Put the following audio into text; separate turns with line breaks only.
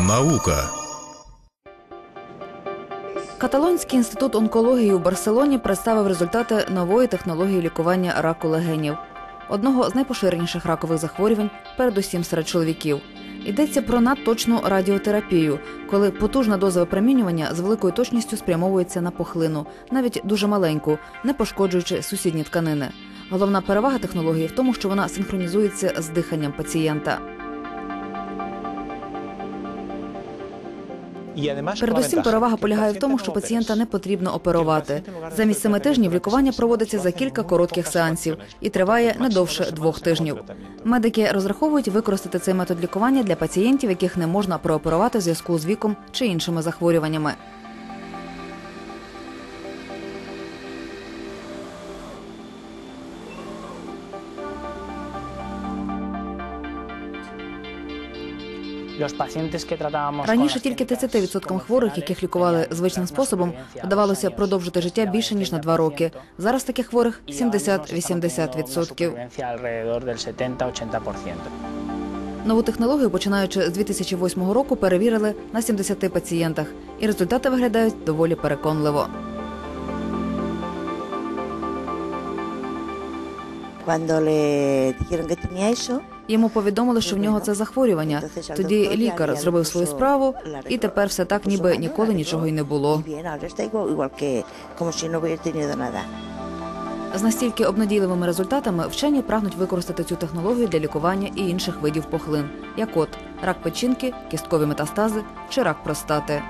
Наука
Каталонський інститут онкології у Барселоні представив результати нової технології лікування раку легенів, одного з найпоширеніших ракових захворювань, передусім серед чоловіків. Йдеться про надточну радіотерапію, коли потужна доза випромінювання з великою точністю спрямовується на пухлину, навіть дуже маленьку, не пошкоджуючи сусідні тканини. Головна перевага технології в тому, що вона синхронізується з диханням пацієнта. Передусім, перевага полягає в тому, що пацієнта не потрібно оперувати. Замість семи тижнів лікування проводиться за кілька коротких сеансів і триває не довше двох тижнів. Медики розраховують використати цей метод лікування для пацієнтів, яких не можна прооперувати в зв'язку з віком чи іншими захворюваннями. Раніше тільки 30% хворих, яких лікували звичним способом, вдавалося продовжити життя більше ніж на два роки. Зараз таких хворих 70-80%. Нову технологію, починаючи з 2008 року, перевірили на 70 пацієнтах, і результати виглядають доволі переконливо. Йому повідомили, що в нього це захворювання. Тоді лікар зробив свою справу, і тепер все так, ніби ніколи нічого й не було. З настільки обнадійливими результатами вчені прагнуть використати цю технологію для лікування і інших видів пухлин, як от рак печінки, кісткові метастази чи рак простати.